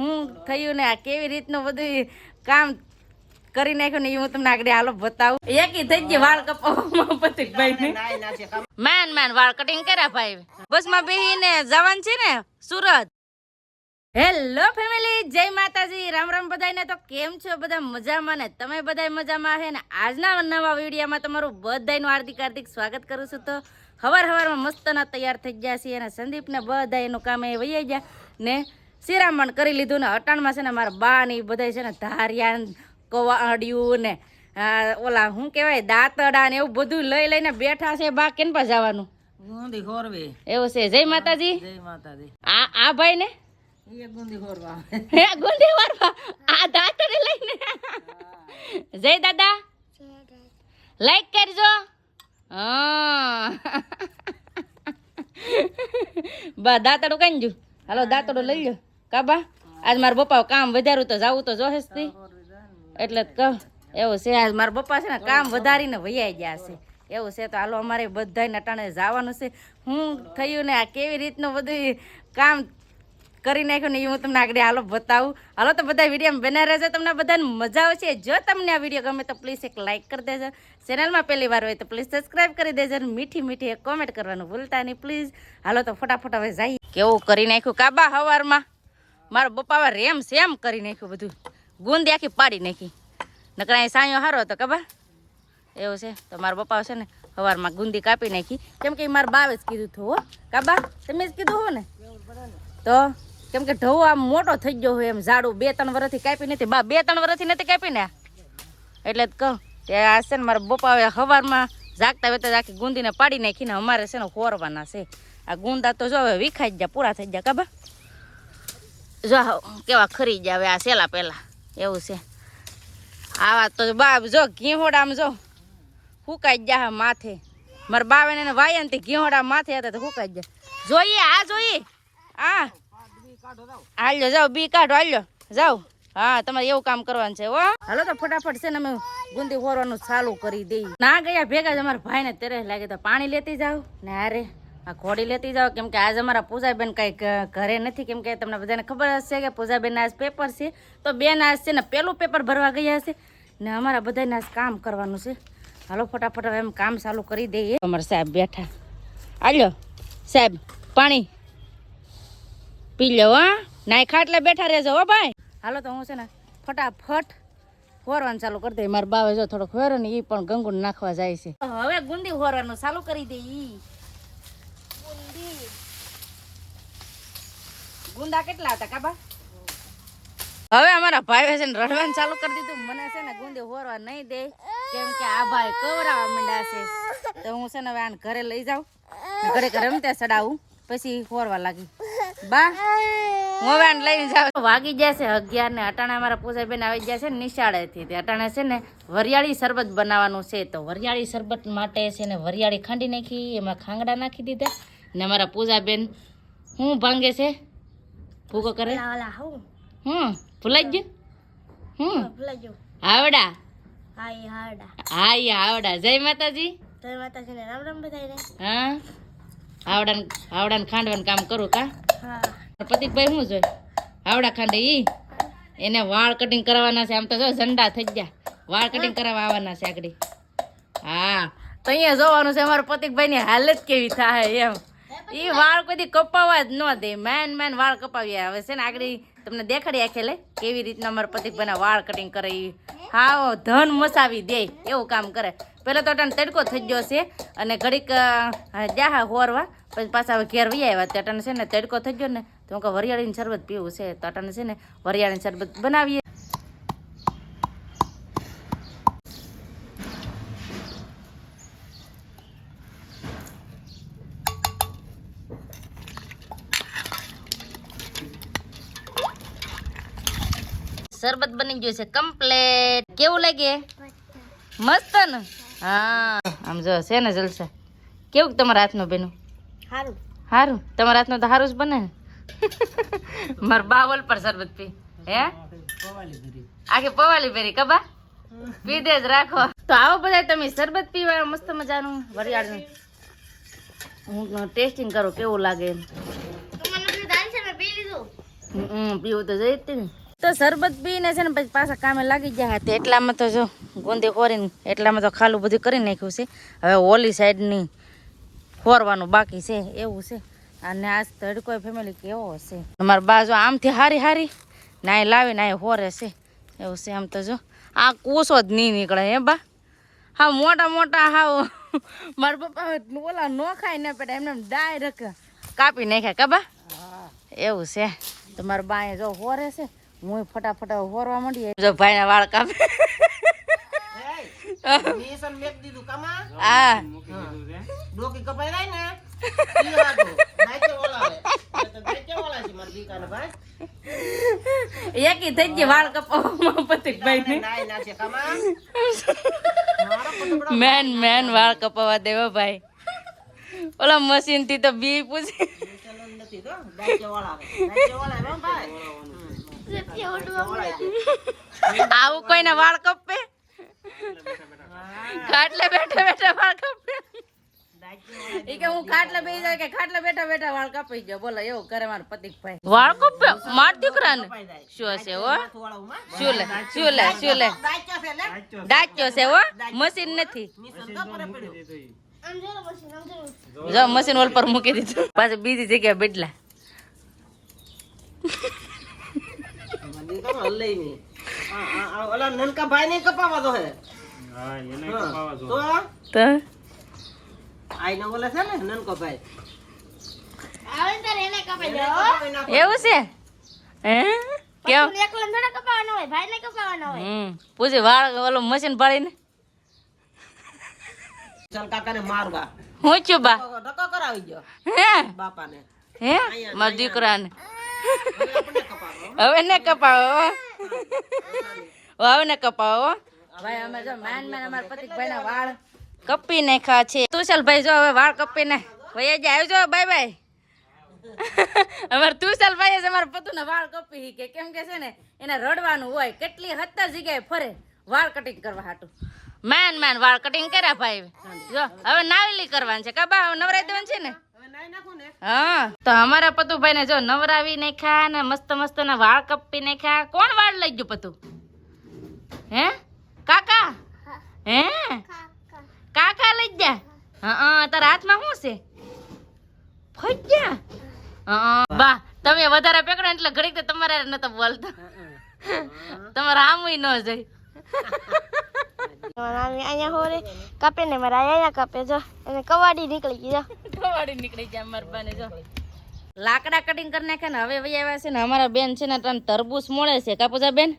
હું થયું ને આ કેવી રીતનું બધું કામ કરી નાખ્યું ને એ હું તમને આગળ હાલો બતાવું. એકી થઈ ગઈ વાળ કપાવવામાં પતિકભાઈ ને મેન મેન વાળ કટિંગ કર્યા ભાઈ. બસમાં બેહીને જવાન છે ને સુરત. હેલો ફેમિલી જય માતાજી. રામ રામ બધાને તો કેમ છો? બધા મજામાં ને? તમે બધા મજામાં છે ને? આજના નવા વિડીયોમાં તમારું બધાનું હાર્દિક હાર્દિક સ્વાગત કરું છું તો હવાર હવારમાં મસ્તના તૈયાર થઈ ગયા છીએ અને સંદીપને બધા એનું કામ એ વૈયા ગયા ને શિરામણ કરી લીધું ને અટાણમાં છે ને મારા બા ને એ બધા છે ને ધારિયા કવાડિયું ને ઓલા શું કહેવાય દાંતડા ને એવું બધું લઈ લઈને બેઠા છે બા. કેન પર જવાનું? એવું છે. જય માતાજી. જય માતાજી. આ આ ભાઈ ને? જય દાદા. લાઈક કરજો. હા. બા દાંતડું કઈ ગયું હાલો દાંતડું લઈ લો કાબા આજ મારા પપ્પા કામ વધારું તો જાવું તો જોહે તી. એટલે કહું, એવું છે, આજ મારા પપ્પા છે ને કામ વધારીને વૈયા ગયા છે. એવું છે, તો હાલો અમારે બધાને અટાણે જવાનું છે. હું થયું ને આ કેવી રીતનું બધું કામ કરી નાખ્યું ને એ હું તમને આગળ હાલો બતાવું. હાલો તો બધા વીડિયો બના રહેજો. તમને બધાને મજા આવશે. જો તમને આ વીડિયો ગમે તો પ્લીઝ એક લાઇક કરી દેજો. ચેનલમાં પહેલી વાર હોય તો પ્લીઝ સબસ્ક્રાઈબ કરી દેજો અને મીઠી મીઠી એક કોમેન્ટ કરવાનું ભૂલતા નહીં. પ્લીઝ, હાલો તો ફટાફટ હવે જઈએ. કેવું કરી નાખ્યું? કાબા હવારમાં? મારો બપાવા રેમ સેમ કરી નાખ્યું બધું. ગુંદી આખી પાડી નાખી. નકર અહીં સાંયો હારો હતો કબા એવું છે. તો મારા પપ્પા છે ને સવારમાં ગુંદી કાપી નાખી. કેમ કે મારા બાવે જ કીધું હતું હો. કાબા તમે જ કીધું હો ને? તો કેમ કે ઢવો આમ મોટો થઈ ગયો હોય એમ ઝાડું. બે, ત્રણ વર્ષથી કાપી નથી. બા, બે, ત્રણ વર્ષથી નથી કાપી ને? એટલે જ કહું કે આ છે ને મારા બપાવે સવારમાં જાગતા વેતા આખી ગુંદીને પાડી નાખીને અમારે છે ને ખોરવાના છે. આ ગુંદા તો જો હવે વિખાઈ જ જાય પૂરા થઈ જાય કાબા જો કેવા ખરી જાવે આ સેલા પેલા એવું છે. આવા તો બાપ જો ઘીહોડામાં જો હુકાઈ જ માથે. મારા બાવે ને વાયન તે ઘીહોડા માથે હતા તો હુકાઈ જાય જોઈએ, આ જોઈએ. આ. હાલ્યો, જાઓ, બી કાઢો, હાલ્યો. જાઓ. હા, તમારે એવું કામ કરવાનું છે, હો. હાલો તો ફટાફટ છે ને અમે ગુંદી ખોરવાનું ચાલુ કરી દઈ ના ગયા, ભેગા જ અમારા ભાઈને તેરે લાગે તો પાણી લેતી જાવ ને હારે. આ ઘોડી લેતી જાઓ. કેમ કે આજ અમારા પૂજાબેન કઈ ઘરે નથી. કેમ કે તમને બધાને ખબર હશે કે પૂજાબેન આજ પેપર છે. તો બેન આજ છે ને પેલું પેપર ભરવા ગયા છે ને અમારા બધાને આજ કામ કરવાનું છે. હાલો, ફટાફટ એમ કામ ચાલુ કરી દઈએ. અમારા સાહેબ બેઠા. હાલો, સાહેબ, પાણી પી લો, હા. નાયખા એટલે બેઠા રહેજો, હો ભાઈ. હાલો, તો હું છે ને ફટાફટ હોરવાનું ચાલુ કરી દઈ મારા બાવે જો થોડોક હોરો ને એ પણ ગંગુ નાખવા જાય છે. હવે ગુંદી હોરવાનું ચાલુ કરી દઈ ગુંદા કેટલા હતા કાબા? હવે અમારા ભાઈ છે ને રડવાનું ચાલુ કરી દીધું. મને છે ને ગુંદે હોરવા નહીં દે કેમ કે આ ભાઈ કવરાવા માંડ્યા છે. તો હું છે ને હવે આને ઘરે લઈ જાઉં. ઘરે ઘરે રમતે ચડાવું પછી હોરવા લાગી. બા હું હવે આને લઈને જાઉં. વાગી જાય છે અગિયાર ને અટાણા અમારા પૂજાબેન આવી ગયા છે ને નિશાળેથી તે અટાણે છે ને વરિયાળી શરબત બનાવવાનું છે. તો વરિયાળી શરબત માટે છે ને વરિયાળી ખાંડી નાખી એમાં ખાંગડા નાખી દીધા. ને અમારા પૂજાબેન શું ભાંગે છે ભૂકો કરે? હમ ભૂલાઈ ગયું? હમ. આવડા હાવડા? હાય આવડા જય માતાજી. હા. આવડા આવડા ખાંડવાનું કામ કરું કા? હા. પ્રતિકભાઈ શું જોઈ? આવડા ખાંડે ઈ? એને વાળ કટિંગ કરાવવાના છે. આમ તો જો ઝંડા થઈ ગયા. વાળ કટિંગ કરાવવા આવવાના છે આગળ. હા. તો અહીંયા જોવાનું છે અમારા પતિકભાઈની હાલત કેવી થાય એમ. ઈ વાળ કદી કપાવા જ ન દે. મેન મેન વાળ કપાવ્યા. હવે છે ને આગળ તમને દેખાડી આખે લે, કેવી રીતના અમારા બના વાળ કટિંગ કરે ઈ. હા ધન મસાવી દે, એવું કામ કરે. પહેલાં તો અટાણે તડકો થઈ ગયો છે અને ઘડીક જાહા હોરવા, પછી પાછા હવે ઘેર વહી આવ્યા. તો અટાણે છે ને તડકો થઈ ગયો ને, તો હું વરિયાળીની શરબત પીવું છે. તો અટાણે છે ને વરિયાળીની શરબત બનાવીએ શરબત બની ગયું છે કમ્પ્લેટ. કેવું લાગે? મસ્ત ને હા. આમ જો છે ને જલસા. કેવું તમારા હાથનું બેનું સારું સારું તમારા હાથનું તો સારું જ બને ને. મારા બાવલ પર શરબત પી. હે? આખી પવાલી ભેરી કબા પી દે જ રાખો. તો આવો બધા તમે શરબત પીવા મસ્ત મજાનું. વરિયાળનું. હું ટેસ્ટિંગ કરું કેવું લાગે એમ? પીવું તો જઈ જ ને. તો શરબત પીને છે ને પછી પાછા કામે લાગી ગયા હતા. એટલામાં તો જો ગુંદી ખોરીને એટલામાં તો ખાલું બધું કરી નાખ્યું છે. હવે ઓલી સાઈડની ખોરવાનું બાકી છે. એવું છે. અને આજ તડકો ફેમિલી કેવો હશે અમારા જો આમથી હારી હારી નાય લાવી નાય હોરે છે. એવું છે આમ તો જો. આ કૂસો જ નહીં નીકળે હે બા. હા મોટા મોટા હાવ. મારા પપ્પા ઓલા નો ખાય ને પેટા એમને ડાયરેક્ટ કાપી નાખ્યા કબા એવું છે. તો મારા બાએ જો હોરે છે. હું ફટાફટ હોરવા માંડી જો ભાઈના વાળ કાપે મિશન મેક દીધું કમા આ ડોકી કપાઈ રહી ને ઈ હાટુ. નાઈચે ઓલાવે. એ ઓલા છે મારા દીકરાને ભાઈ. એકી થઈ ગઈ વાળ કપાવવામાં પતિક ને નાઈ નાખે કમા. મેન મેન વાળ કપાવા દેવો ભાઈ ઓલા મશીનથી તો બી પૂછી નથી તો. ભાઈ. આવું કોઈને વાળ કપે? ખાટલે બેઠા બેઠા વાળ કપે. કે હું ખાટલે બેસી જાય કે ખાટલે બેઠા બેઠા વાળ કપાઈ ગયો. બોલો એવું કરે મારા પતિક ભાઈ વાળ કપે માર દીકરાને? જાય. શું હશે હો? માથું વાળું માં. શું લે શું લે શું લે? છે ડાચ્યો છે હો? મશીન નથી. જો મશીન ઓલ પર મૂકી દીધું. પાછું બીજી જગ્યાએ બદલા. મારા દીકરો હલે નહીં. આ- આ- આ ઓલા નનકા ભાઈને કપાવા દો હે. હા, તો તો? આઈને ઓલા છે ને નનકો ભાઈ એવું છે? હે? કેમ હમ. પૂછી વાળ ઓલું મશીન પાડીને? ચાલ કાકાને મારવા. હું છું બા. ધક્કો કરાવી ગયો હે? બાપાને. હે? મારા દીકરાને. હવે ને કપાવો. હવે ને કપાવો ભાઈ અમે જો માન માન અમારા પતિક ભાઈ ના વાળ કપી નાખ્યા છે. તુષાલ ભાઈ જો હવે વાળ કપીને ભાઈ આજે આવજો બાય બાય. અમાર તુષાલ ભાઈ છે અમારા પતુના વાળ કપી કે કેમ કે છે ને એને રડવાનું હોય કેટલી હત્તર જગ્યાએ ફરે વાળ કટિંગ કરવા હાટું. માન માન વાળ કટિંગ કર્યા ભાઈ. જો હવે નાવેલી કરવાની છે. કબા હવે નવરાઈ દેવાની છે ને ને? હા. તો અમારા પતુભાઈ ને જો નવરાવી નાખ્યા ને મસ્ત મસ્ત ના વાળ કપી નાખ્યા. કોણ વાળ લઈ ગયું પતુ? હે? કાકા? હે? કાકા લઈ ગયા? હા તારા હાથમાં શું છે? ફજ્યા હા બા તમે વધારે પકડો એટલે ઘડીક તો તમારે નતો બોલતો. તમારે આમ ન જાય અહીંયા હોરે કપે ને મારા અહીંયા કપે જો. અને કવાડી નીકળી ગઈ જો. કવાડી નીકળી જાય અમારા જો. લાકડા કટિંગ કરી નાખે ને હવે વહી આવ્યા છે ને અમારા બેન છે ને ત્રણ તરબૂચ મળે છે. કાપુજા બેન?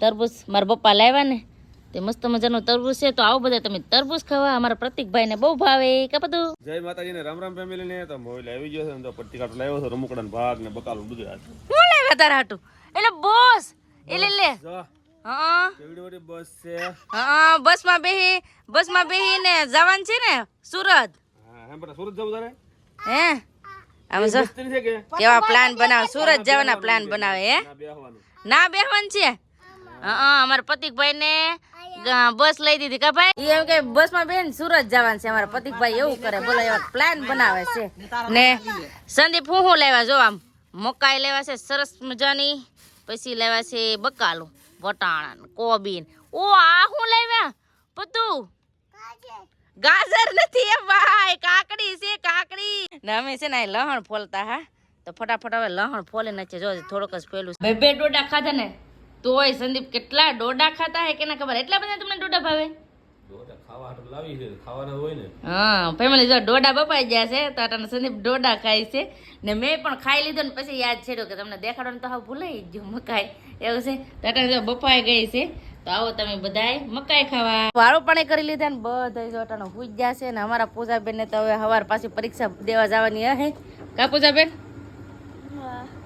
તરબૂચ મારા પપ્પા લાવ્યા ને. તે મસ્ત મજાનું તરબૂચ છે. તો આવો બધા તમે તરબૂચ ખાવા. અમારા પ્રતિકભાઈ ને બહુ ભાવે. કાપતું જય માતાજી ને રામ રામ ફેમિલી ને. તો મોબાઈલ આવી ગયો છે ને તો પ્રતિકાટ લાવ્યો છે. રમકડા ને ભાગ ને બકાલું બધું આ હું લાવ્યા તારા હાટું? એટલે બોસ એટલે લે. જો. હા. બસ છે. હા બસમાં બેહી બસમાં બેહી ને જવાનું છે ને સુરત. હા હે બેટા સુરત જવું તારે? હે? આમ જો કેવા પ્લાન બનાવે? સુરત જવાના પ્લાન બનાવે હે? ના બેહવાનું. છે? હા અમારા પતિકભાઈ ને બસ લઈ દીધી. કા ભાઈ? એમ કે બસમાં બેન સુરત જવાનું છે. અમારા પતિકભાઈ એવું કરે બોલો એવા પ્લાન બનાવે છે. ને સંદીપ હું હું લેવા? જો આમ મકાઈ લેવા છે સરસ મજાની પછી લેવા છે બકાલું. વટાણા કોબીન. ઓ આ હું લેવા પતુ ગાજર. નથી એ ભાઈ કાકડી છે કાકડી. ને અમે છે ને લહણ ફોલતા હા. તો ફટાફટ હવે લહણ ફોલે નાખીએ. જો થોડોક જ પેલું બે બે ડોડા ખાધા ને તોય સંદીપ કેટલા ડોડા ખાતા હે કેના ખબર? એટલા બધા તમને ડોડા ભાવે? હા ફેમિલી જો ડોડા બપાઈ ગયા છે તો સંદીપ ડોડા ખાય છે. ને મેં પણ ખાઈ લીધો ને પછી યાદ છેડ્યો કે તમને દેખાડવાનું તો હાવ ભૂલાઈ જ ગયું મકાઈ. એવું છે. જો બપાઈ ગઈ છે. તો આવો તમે બધાય મકાઈ ખાવા. વાળો પણ કરી લીધા ને બધા જો અટાણે હુઈ ગયા છે ને અમારા પૂજાબેન ને તો હવે હવાર પાછી પરીક્ષા દેવા જવાની હે. કા પૂજાબેન?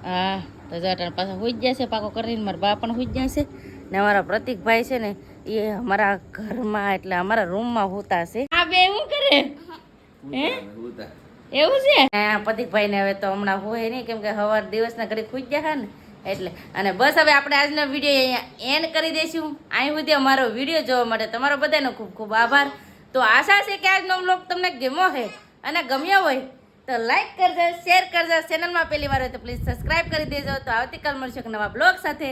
હા. તો જો અટાણે પાછા હુઈ ગયા છે પાકો કરીને મારા બા પણ હુઈ ગયા છે. ને અમારા પ્રતિકભાઈ છે ને એ અમારા ઘરમાં એટલે અમારા રૂમમાં હોતા છે આ બે શું કરે? હે? એવું છે? હા પ્રતિકભાઈ ને હવે તો હમણાં હોય નહીં કેમ કે હવાર દિવસના ઘરે ખુઈ ગયા ને એટલે. અને બસ હવે આપણે આજનો વીડિયો અહીંયા એન્ડ કરી દઈશું. અહીં સુધી અમારો વીડિયો જોવા માટે તમારો બધાનો ખૂબ ખૂબ આભાર. તો આશા છે કે આજનો બ્લોગ તમને ગમ્યો છે અને ગમ્યો હોય તો લાઈક કરજો શેર કરજો. ચેનલમાં પહેલી વાર હોય તો પ્લીઝ સબસ્ક્રાઇબ કરી દેજો. તો આવતીકાલ મળશે એક નવા બ્લોગ સાથે.